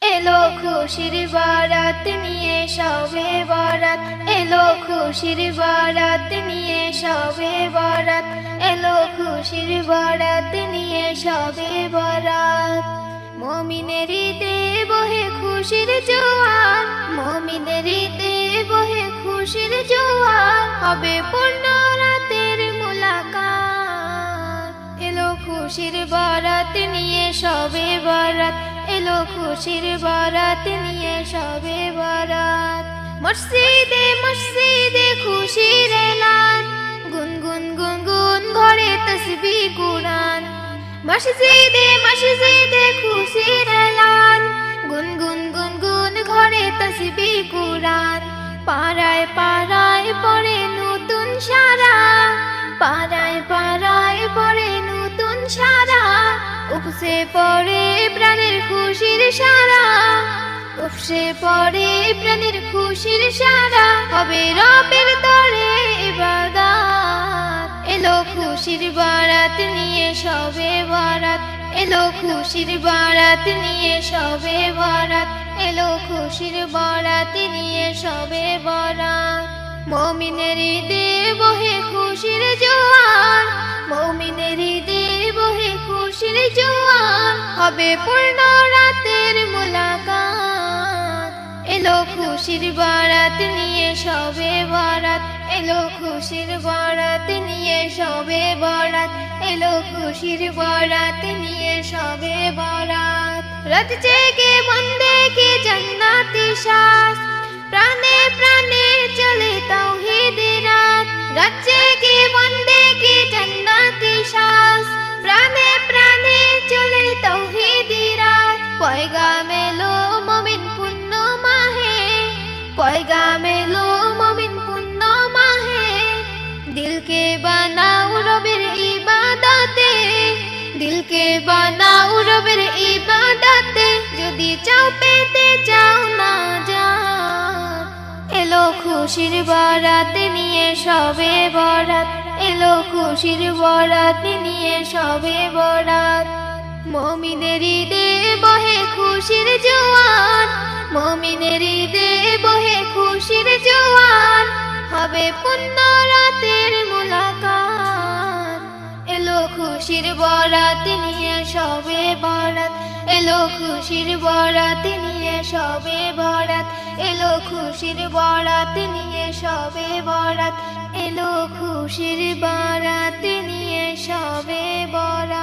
এলো খুশির বারাত নিয়ে, সবে বারাত। এলো খুশির বারাত নিয়ে, সবে বারাত। এলো খুশির বারাত নিয়ে, সবে বারাত। মমিনের বহে খুশির জোয়ার। মমিনের বহে খুশির জোয়ার। হবে পূর্ণ রাতের মুলাকাত। এলো খুশির বারাত নিয়ে, সবে বারাত। এলো খুশির বারাত নিয়ে সবে বারাত। মসজিদে মসজিদে খুশির এলান। গুনগুন গুনগুন ঘরে তসবি কুরান মসজিদে মসজিদে খুশির এলান। গুনগুন গুনগুন ঘরে তসবি কুরান পাড়ায় পাড়ায় পড়ে নতুন সারা। পাড়ায় পাড়ায় পড়ে নতুন সারা। উপসে পড়ে প্রাণের খুশির সারা। উপসে পড়ে প্রাণের খুশির সারা। হবে রবের দরে ইবাদত। এলো খুশির বারাত নিয়ে সবে বারাত। এলো খুশির বারাত নিয়ে সবে বারাত। এলো খুশির বারাত নিয়ে সবে বারাত। মমিনের ঈদে বহে খুশির জোয়ার। মমিনের খুশির জোয়ার হবে পূর্ণ রাতের মুলাকাত। এলো খুশির বারাত নিয়ে সবে বারাত। এলো খুশির বারাত নিয়ে সবে বারাত। এলো খুশির বারাত নিয়ে সবে বারাত। রাত জেগে মন দেখে জান্নাতি শ্বাস পয়গাম এলো মমিন পুণ্য মাহে। দিলকে রবের দিলকে রবের যদি না যা এলো খুশির বারাত নিয়ে সবে বরাত, এলো খুশির বরাত নিয়ে সবে বরাত। মমিনের ঈদে বহে খুশির জোয়ার মমিনের ঈদে বহে খুশির জোয়ার হবে পুণ্য রাতের মুলাকাত। এলো খুশির বরাত নিয়ে সবে বরাত, এলো খুশির বরাত নিয়ে সবে বরাত, এলো খুশির বরাত নিয়ে সবে বরাত, এলো খুশির বরাত নিয়ে সবে বরাত।